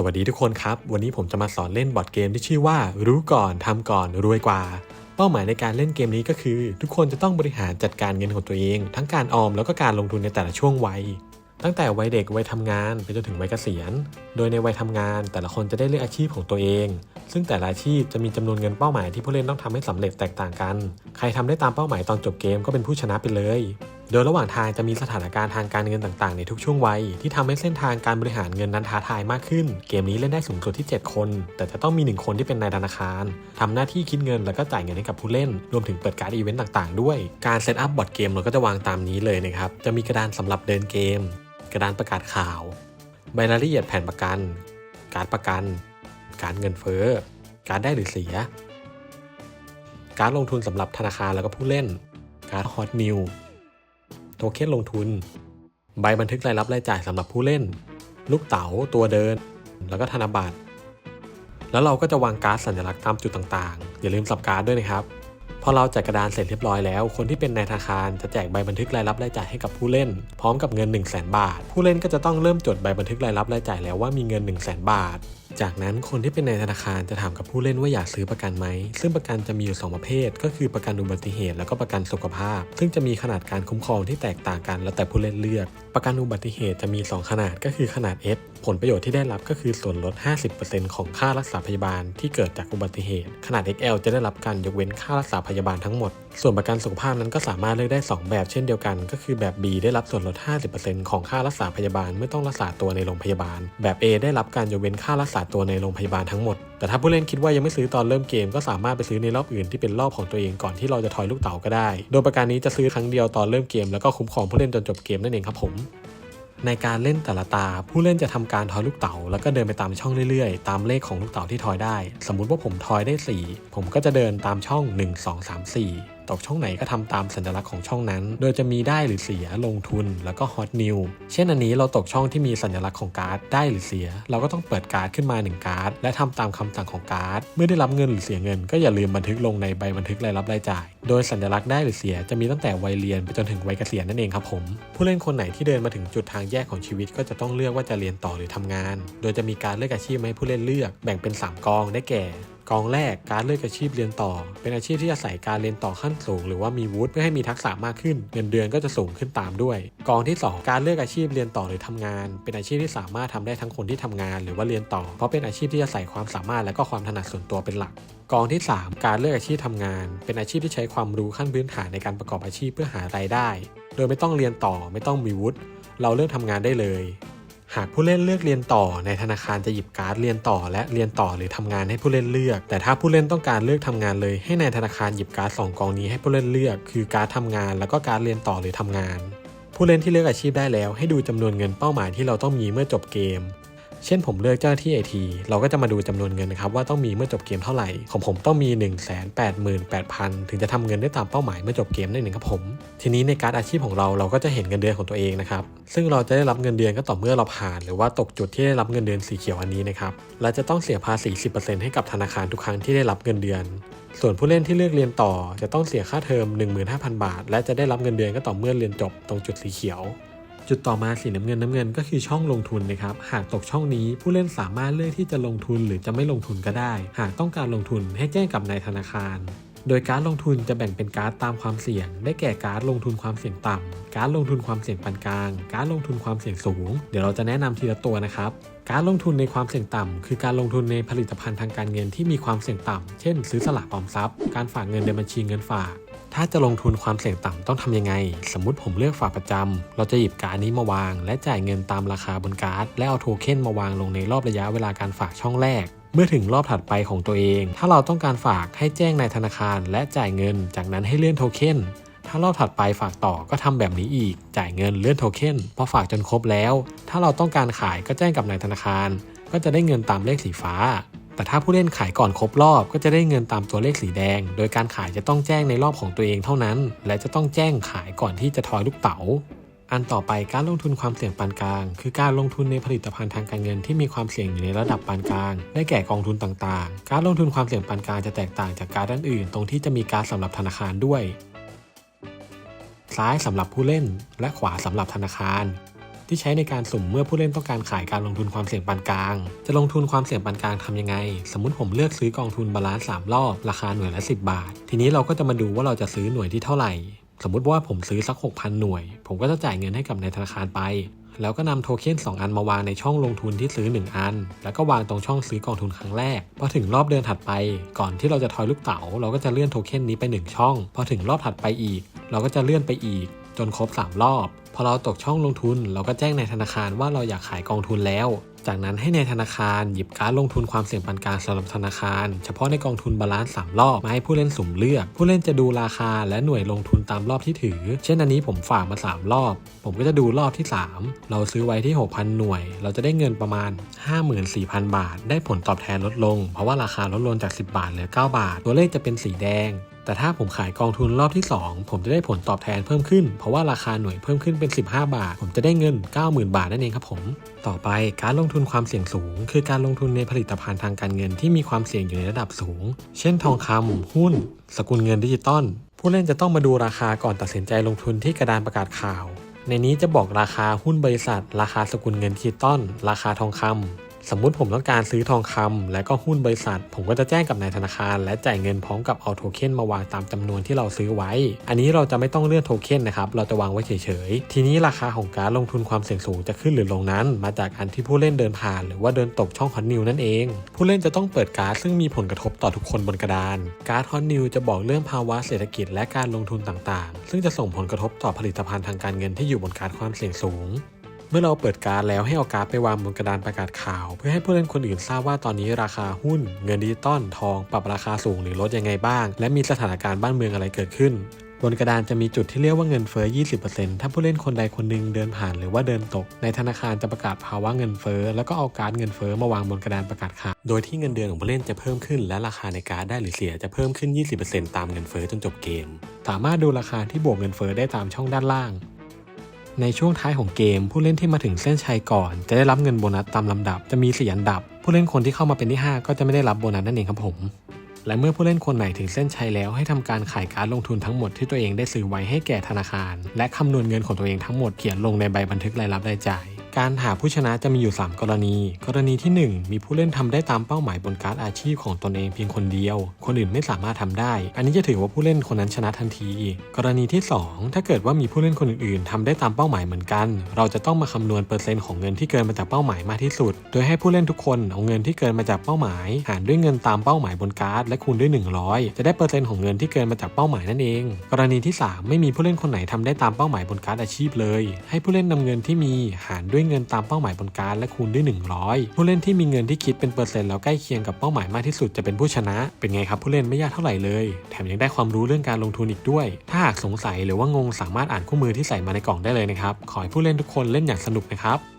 สวัสดีทุกคนครับ วันนี้ผมจะมาสอนเล่นบอร์ดเกมที่ชื่อว่า รู้ก่อนทำก่อนรวยกว่า เป้าหมายในการเล่นเกมนี้ก็คือ ทุกคนจะต้องบริหารจัดการเงินของตัวเอง ทั้งการออมแล้วก็การลงทุนในแต่ละช่วงวัย ตั้งแต่วัยเด็กวัยทำงานไปจนถึงวัยเกษียณ โดยในวัยทำงาน แต่ละคนจะได้เลือกอาชีพของตัวเอง ซึ่งแต่ละอาชีพจะมีจำนวนเงินเป้าหมายที่ผู้เล่นต้องทำให้สำเร็จแตกต่างกัน ใครทำได้ตามเป้าหมายตอนจบเกมก็เป็นผู้ชนะไปเลย โดยระหว่างทางจะมีสถานการณ์ทางการเงินต่างๆ ในทุกช่วงวัย ที่ทำให้เส้นทางการบริหารเงินนั้นท้าทายมากขึ้น เกมนี้เล่นได้สูงสุดที่ 7 คน แต่จะต้องมี 1 คนที่เป็นนายธนาคารทำหน้าที่คิดเงินแล้วก็จ่ายเงินให้กับผู้เล่น รวมถึงเปิดการ์ดอีเวนต์ต่างๆ ด้วย การเซตอัพบอร์ดเกมเราก็จะวางตามนี้เลยนะครับ จะมีกระดานสำหรับเดินเกม กระดานประกาศข่าว ใบรายละเอียดแผนประกัน การประกัน การเงินเฟ้อ การได้หรือเสีย การลงทุนสำหรับธนาคารแล้วก็ผู้เล่น การฮอตนิว โทเค็นลงทุน ใบบันทึกรายรับรายจ่ายสำหรับผู้เล่น ลูกเต๋าตัวเดิน แล้วก็ธนบัตร แล้วเราก็จะวางการ์ดสัญลักษณ์ตามจุดต่างๆ อย่าลืมสับการ์ดด้วยนะครับพอเราจัดกระดานเสร็จเรียบร้อยแล้ว คนที่เป็นนายธนาคารจะแจกใบบันทึกรายรับรายจ่ายให้กับผู้เล่น พร้อมกับเงิน 1 0 0 0 0แบาท ผู้เล่นก็จะต้องเริ่มจดใบบันทึกรายรับรายจ่ายแล้วว่ามีเงิน 1 0 0 0 0แบาท จากนั้นคนที่เป็นนายธนาคารจะถามกับผู้เล่นว่าอยากซื้อประกันไหม ซึ่งประกันจะมีอยู่ 2 ประเภท ก็คือประกันอุบัติเหตุแล้วก็ประกันสุขภาพ ซึ่งจะมีขนาดการคุ้มครองที่แตกต่างกันแล้วแต่ผู้เล่นเลือก ประกันอุบัติเหตุจะมี 2 ขนาดก็คือขนาด S ผลประโยชน์ที่ได้รับก็คือส่วนลด 50%ของค่ารักษาพยาบาลที่เกิดจากอุบัติเหตุ ขนาด XL จะได้รับการยกเว้นค่ารักษาพยาบาลทั้งหมด ส่วนประกันสุขภาพนั้นก็สามารถเลือกได้ 2 แบบเช่นเดียวกัน ก็คือแบบ B ได้รับส่วนลด 50%ของค่ารักษาพยาบาลเมื่อต้องรักษาตัวในโรงพยาบาล แบบ A ได้รับการยกเว้นค่ารักษาตัวในโรงพยาบาลทั้งหมด แต่ถ้าผู้เล่นคิดว่ายังไม่ซื้อตอนเริ่มเกมก็สามารถไปซื้อในรอบอื่นที่เป็นรอบของตัวเองก่อนที่เราจะทอยลูกเต๋าก็ได้ โดยประกันนี้จะซื้อครั้งเดียวตอนเริ่มเกมแล้วก็คุ้มครองผู้เล่นจนจบเกมนั่นเองครับผมในการเล่นแต่ละตา ผู้เล่นจะทำการทอยลูกเต๋าแล้วก็เดินไปตามช่องเรื่อยๆ ตามเลขของลูกเต๋าที่ทอยได้ สมมุติว่าผมทอยได้ 4 ผมก็จะเดินตามช่อง 1 2 3 4 ตกช่องไหนก็ทำตามสัญลักษณ์ของช่องนั้น โดยจะมีได้หรือเสียลงทุนแล้วก็ฮอตนิวเช่นอันนี้เราตกช่องที่มีสัญลักษณ์ของการ์ดได้หรือเสีย เราก็ต้องเปิดการ์ดขึ้นมา1การ์ดและทำตามคำสั่งของการ์ด เมื่อได้รับเงินหรือเสียเงิน ก็อย่าลืมบันทึกลงในใบบันทึกรายรับรายจ่าย โดยสัญลักษณ์ได้หรือเสียจะมีตั้งแต่วัยเรียนไปจนถึงวัยเกษียณนั่นเองครับผม ผู้เล่นคนไหนที่เดินมาถึงจุดทางแยกของชีวิตก็จะต้องเลือกว่าจะเรียนต่อหรือทำงาน โดยจะมีการเลือกอาชีพให้ผู้เล่นเลือกแบ่งเป็น 3กองได้แก่ กองแรกการเลือกอาชีพเรียนต่อ เป็นอาชีพที่อาศัยการเรียนต่อขั้นสูง หรือว่ามีวุฒิเพื่อให้มีทักษะมากขึ้น เงินเดือนก็จะสูงขึ้นตามด้วย กองที่ 2 การเลือกอาชีพเรียนต่อหรือทำงาน เป็นอาชีพที่สามารถทำได้ทั้งคนที่ทำงาน หรือว่าเรียนต่อ เพราะเป็นอาชีพที่อาศัยความสามารถและก็ความถนัดส่วนตัวเป็นหลักกองที่ 3 การเลือกอาชีพทำงาน เป็นอาชีพที่ใช้ความรู้ขั้นพื้นฐานในการประกอบอาชีพเพื่อหารายได้ โดยไม่ต้องเรียนต่อไม่ต้องมีวุฒิเราเริ่มทำงานได้เลย หากผู้เล่นเลือกเรียนต่อในธนาคารจะหยิบการ์ดเรียนต่อ และเรียนต่อหรือทำงานให้ผู้เล่นเลือก แต่ถ้าผู้เล่นต้องการเลือกทำงานเลย ให้ในธนาคารหยิบการ์ดสองกองนี้ให้ผู้เล่นเลือก คือการ์ดทำงาน แล้วก็การ์ดเรียนต่อหรือทำงาน ผู้เล่นที่เลือกอาชีพได้แล้ว ให้ดูจำนวนเงินเป้าหมายที่เราต้องมีเมื่อจบเกม เช่นผมเลือกเจ้าหน้าที่ไอทีเราก็จะมาดูจำนวนเงินนะครับว่าต้องมีเมื่อจบเกมเท่าไหร่ ของผมต้องมี 1 8 8 0 0 0 ถึงจะทำเงินได้ตามเป้าหมายเมื่อจบเกมนั่นเองครับผม ทีนี้ในการอาชีพของเราเราก็จะเห็นเงินเดือนของตัวเองนะครับซึ่งเราจะได้รับเงินเดือนก็ต่อเมื่อเราผ่าน หรือว่าตกจุดที่ได้รับเงินเดือนสีเขียวอันนี้นะครับเราจะต้องเสียภาษี 10%ให้กับธนาคารทุกครั้งที่ได้รับเงินเดือน ส่วนผู้เล่นที่เลือกเรียนต่อ จะต้องเสียค่าเทอม15,000 บาท และจะได้รับเงินเดือนก็ต่อเมื่อเรียนจบตรงจุดสีเขียว จุดต่อมาสีน้ำเงินน้ำเงินก็คือช่องลงทุนนะครับ หากตกช่องนี้ผู้เล่นสามารถเลือกที่จะลงทุนหรือจะไม่ลงทุนก็ได้ หากต้องการลงทุนให้แจ้งกับนายธนาคาร โดยการลงทุนจะแบ่งเป็นการ์ดตามความเสี่ยง ได้แก่การลงทุนความเสี่ยงต่ำการลงทุนความเสี่ยงปานกลาง การลงทุนความเสี่ยงสูง เดี๋ยวเราจะแนะนำทีละตัวนะครับการลงทุนในความเสี่ยงต่ำคือการลงทุนในผลิตภัณฑ์ทางการเงินที่มีความเสี่ยงต่ำเช่น ซื้อสลากออมทรัพย์ การฝากเงินในบัญชีเงินฝาก ถ้าจะลงทุนความเสี่ยงต่ำต้องทำยังไง สมมุติผมเลือกฝากประจำ เราจะหยิบการ์ดนี้มาวาง และจ่ายเงินตามราคาบนการ์ด และเอาโทเค็นมาวางลงในรอบระยะเวลาการฝากช่องแรก เมื่อถึงรอบถัดไปของตัวเอง ถ้าเราต้องการฝากให้แจ้งในธนาคาร และจ่ายเงิน จากนั้นให้เลื่อนโทเค็นถ้ารอบถัดไปฝากต่อก็ทำแบบนี้อีก จ่ายเงินเลื่อนโทเค็นพอฝากจนครบแล้ว ถ้าเราต้องการขายก็แจ้งกับนายธนาคาร ก็จะได้เงินตามเลขสีฟ้า แต่ถ้าผู้เล่นขายก่อนครบรอบก็จะได้เงินตามตัวเลขสีแดง โดยการขายจะต้องแจ้งในรอบของตัวเองเท่านั้น และจะต้องแจ้งขายก่อนที่จะทอยลูกเต๋า อันต่อไปการลงทุนความเสี่ยงปานกลาง คือการลงทุนในผลิตภัณฑ์ทางการเงินที่มีความเสี่ยงอยู่ในระดับปานกลาง ได้แก่กองทุนต่างๆ การลงทุนความเสี่ยงปานกลางจะแตกต่างจากการด้านอื่น ตรงที่จะมีการสำหรับธนาคารด้วย ซ้ายสำหรับผู้เล่น และขวาสำหรับธนาคาร ที่ใช้ในการสุ่มเมื่อผู้เล่นต้องการขายการลงทุนความเสี่ยงปานกลาง จะลงทุนความเสี่ยงปานกลางทำยังไง สมมติผมเลือกซื้อกองทุนบาลานซ์สามรอบราคาหน่วยละ 10 บาท ทีนี้เราก็จะมาดูว่าเราจะซื้อหน่วยที่เท่าไหร่ สมมุติว่าผมซื้อสัก 6,000 หน่วย ผมก็จะจ่ายเงินให้กับในธนาคารไปแล้วก็นำโทเค็น2 อันมาวางในช่องลงทุนที่ซื้อ 1 อัน แล้วก็วางตรงช่องซื้อกองทุนครั้งแรก พอถึงรอบเดือนถัดไป ก่อนที่เราจะทอยลูกเต๋าเราก็จะเลื่อนโทเค็นนี้ไป 1 ช่อง พอถึงรอบถัดไปอีก เราก็จะเลื่อนไปอีก จนครบ 3 รอบ พอเราตกช่องลงทุน เราก็แจ้งในธนาคารว่าเราอยากขายกองทุนแล้ว จากนั้นให้ในธนาคารหยิบการลงทุนความเสี่ยงปานกลางสำหรับธนาคาร เฉพาะในกองทุนบาลานซ์สามรอบมาให้ผู้เล่นสุ่มเลือก ผู้เล่นจะดูราคาและหน่วยลงทุนตามรอบที่ถือ เช่นอันนี้ผมฝากมา 3 รอบ ผมก็จะดูรอบที่ 3 เราซื้อไว้ที่ 6,000 หน่วย เราจะได้เงินประมาณ 54,000 บาท ได้ผลตอบแทนลดลง เพราะว่าราคาลดลงจาก 10 บาทเหลือ 9 บาท ตัวเลขจะเป็นสีแดง แต่ถ้าผมขายกองทุนรอบที่ 2 ผมจะได้ผลตอบแทนเพิ่มขึ้น เพราะว่าราคาหน่วยเพิ่มขึ้นเป็น 15 บาท ผมจะได้เงิน 90,000 บาทนั่นเองครับผม ต่อไปการลงทุนความเสี่ยงสูง คือการลงทุนในผลิตภัณฑ์ทางการเงินที่มีความเสี่ยงอยู่ในระดับสูง เช่นทองคำหุ้น สกุลเงินดิจิตอลผู้เล่นจะต้องมาดูราคาก่อนตัดสินใจลงทุนที่กระดานประกาศข่าว ในนี้จะบอกราคาหุ้นบริษัท ราคาสกุลเงินดิจิตอลราคาทองคำ สมมุติผมต้องการซื้อทองคำและก็หุ้นบริษัท ผมก็จะแจ้งกับนายธนาคาร และจ่ายเงินพร้อมกับเอาโทเค็นมาวางตามจำนวนที่เราซื้อไว้ อันนี้เราจะไม่ต้องเลื่อนโทเค็นนะครับ เราจะวางไว้เฉยๆ ทีนี้ราคาของการลงทุนความเสี่ยงสูงจะขึ้นหรือลงนั้น มาจากการที่ผู้เล่นเดินผ่าน หรือว่าเดินตกช่องฮอนนิวนั่นเอง ผู้เล่นจะต้องเปิดการ์ดซึ่งมีผลกระทบต่อทุกคนบนกระดาน การ์ดฮอนนิวจะบอกเรื่องภาวะเศรษฐกิจและการลงทุนต่างๆ ซึ่งจะส่งผลกระทบต่อผลิตภัณฑ์ทางการเงินที่อยู่บนการ์ดความเสี่ยงสูง เมื่อเราเปิดการ์ดแล้วให้เอาการ์ดไปวางบนกระดานประกาศข่าว เพื่อให้ผู้เล่นคนอื่นทราบว่าตอนนี้ราคาหุ้น เงินดิจิตอลทอง ปรับราคาสูงหรือลดยังไงบ้าง และมีสถานการณ์บ้านเมืองอะไรเกิดขึ้นบนกระดานจะมีจุดที่เรียกว่าเงินเฟ้อ 20%ถ้าผู้เล่นคนใดคนหนึ่งเดินผ่านหรือว่าเดินตก ในธนาคารจะประกาศภาวะเงินเฟ้อ แล้วก็เอาการ์ดเงินเฟ้อมาวางบนกระดานประกาศข่าว โดยที่เงินเดือนของผู้เล่นจะเพิ่มขึ้น และราคาในการ์ดได้หรือเสียจะเพิ่มขึ้น 20%ตามเงินเฟ้อจนจบเกม สามารถดูราคาที่บวกเงินเฟ้อได้ตามช่องด้านล่าง ในช่วงท้ายของเกม ผู้เล่นที่มาถึงเส้นชัยก่อน จะได้รับเงินโบนัสตามลำดับ จะมี4อันดับ ผู้เล่นคนที่เข้ามาเป็นที่ 5 ก็จะไม่ได้รับโบนัสนั่นเองครับผม และเมื่อผู้เล่นคนไหนถึงเส้นชัยแล้วให้ทำการขายการลงทุนทั้งหมดที่ตัวเองได้ซื้อไว้ให้แก่ธนาคาร และคำนวณเงินของตัวเองทั้งหมดเขียนลงในใบบันทึกรายรับรายจ่าย การหาผู้ชนะจะมีอยู่ 3 กรณี กรณีที่ 1 มีผู้เล่นทำได้ตามเป้าหมายบนการ์ดอาชีพของตนเองเพียงคนเดียว คนอื่นไม่สามารถทำได้ อันนี้จะถือว่าผู้เล่นคนนั้นชนะทันที กรณีที่ 2 ถ้าเกิดว่ามีผู้เล่นคนอื่นๆทำได้ตามเป้าหมายเหมือนกัน เราจะต้องมาคำนวณเปอร์เซ็นต์ของเงินที่เกินมาจากเป้าหมายมากที่สุด โดยให้ผู้เล่นทุกคนเอาเงินที่เกินมาจากเป้าหมาย หารด้วยเงินตามเป้าหมายบนการ์ดและคูณด้วย 100 จะได้เปอร์เซ็นต์ของเงินที่เกินมาจากเป้าหมายนั่นเอง กรณีที่ 3 ไม่มีผู้เล่นคนไหนทำได้ตามเป้าหมายบนการ์ดอาชีพเลย ให้ผู้เล่นนำเงินที่มีหารด้วยเงินตามเป้าหมายบนการ์ดและคูณด้วย 100 ผู้เล่นที่มีเงินที่คิดเป็นเปอร์เซ็นต์แล้วใกล้เคียงกับเป้าหมายมากที่สุดจะเป็นผู้ชนะ เป็นไงครับผู้เล่นไม่ยากเท่าไหร่เลย แถมยังได้ความรู้เรื่องการลงทุนอีกด้วย ถ้าหากสงสัยหรือว่างงสามารถอ่านคู่มือที่ใส่มาในกล่องได้เลยนะครับ ขอให้ผู้เล่นทุกคนเล่นอย่างสนุกนะครับ